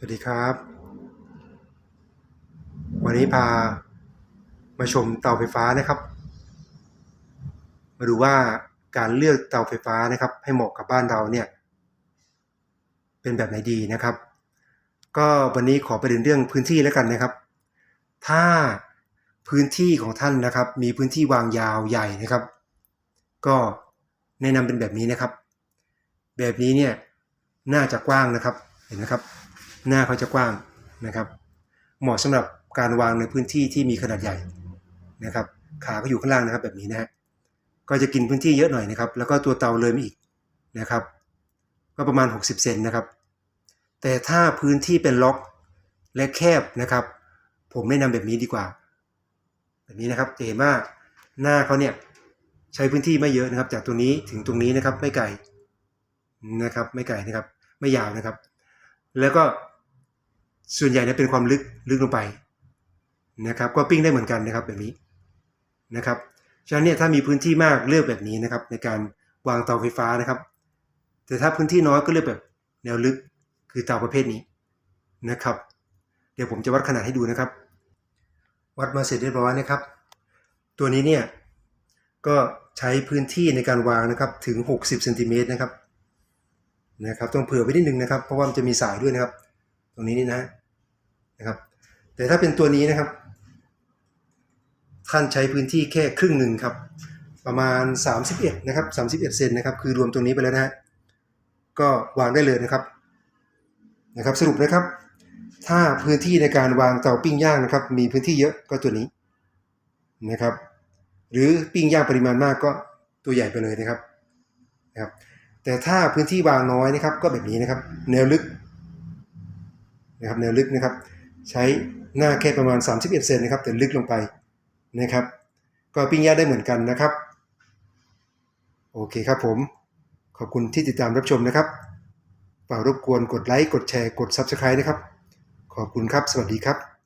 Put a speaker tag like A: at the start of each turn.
A: สวัสดีครับ วันนี้พามาชมเตาไฟฟ้านะครับ มาดูว่าการเลือกเตาไฟฟ้านะครับ ให้เหมาะกับบ้านเราเนี่ย เป็นแบบไหนดีนะครับ ก็วันนี้ขอประเด็นเรื่องพื้นที่แล้วกันนะครับ ถ้าพื้นที่ของท่านนะครับ มีพื้นที่วางยาวใหญ่นะครับ ก็แนะนำเป็นแบบนี้นะครับ แบบนี้เนี่ยน่าจะกว้างนะครับเห็นไหมครับ หน้าเขาจะกว้างนะครับ เหมาะสำหรับการวางในพื้นที่ที่มีขนาดใหญ่นะครับ ขาก็อยู่ข้างล่างนะครับแบบนี้นะฮะก็จะกินพื้นที่เยอะหน่อยนะครับ แล้วก็ตัวเตาเลยมาอีกนะครับ ก็ประมาณ 60 เซนนะครับ แต่ถ้าพื้นที่เป็นล็อกและแคบนะครับ ผมแนะนำแบบนี้ดีกว่า แบบนี้นะครับจะเห็นว่าหน้าเขาเนี่ยใช้พื้นที่ไม่เยอะนะครับ จากตรงนี้ถึงตรงนี้นะครับไม่ไกลนะครับ ไม่ไกลนะครับ ไม่ยาวนะครับ แล้วก็ ส่วนใหญ่เนี่ยเป็นความลึกลึกลงไปนะครับก็ปิ้งได้เหมือนกันนะครับแบบนี้นะครับฉะนั้นเนี่ยถ้ามีพื้นที่มากเลือกแบบนี้นะครับ ในการวางเตาไฟฟ้านะครับ แต่ถ้าพื้นที่น้อยก็เลือกแบบแนวลึกคือเตาประเภทนี้นะครับ เดี๋ยวผมจะวัดขนาดให้ดูนะครับ วัดมาเสร็จเรียบร้อยนะครับ ตัวนี้เนี่ยก็ใช้พื้นที่ในการวางนะครับถึง 60เซนติเมตรนะครับนะครับต้องเผื่อไว้นิดนึงนะครับ เพราะว่ามันจะมีสายด้วยนะครับ ตรงนี้นี่นะ นะครับ แต่ถ้าเป็นตัวนี้นะครับ ท่านใช้พื้นที่แค่ครึ่งหนึ่งครับ ประมาณ 31นะครับ31เซนนะครับ คือรวมตรงนี้ไปแล้วนะฮะก็วางได้เลยนะครับนะครับ สรุปนะครับ ถ้าพื้นที่ในการวางเตาปิ้งย่างนะครับ มีพื้นที่เยอะก็ตัวนี้นะครับ หรือปิ้งย่างปริมาณมากก็ตัวใหญ่ไปเลยนะครับนะครับ แต่ถ้าพื้นที่วางน้อยนะครับ ก็แบบนี้นะครับ แนวลึกนะครับ แนวลึกนะครับ ใช้หน้าแค่ประมาณ 31เซนนะครับ แต่ลึกลงไปนะครับ ก็ปิ้งย่างได้เหมือนกันนะครับ โอเคครับผม ขอบคุณที่ติดตามรับชมนะครับฝากรบกวนกดไลค์ กดแชร์ กด Subscribe นะครับ ขอบคุณครับ สวัสดีครับ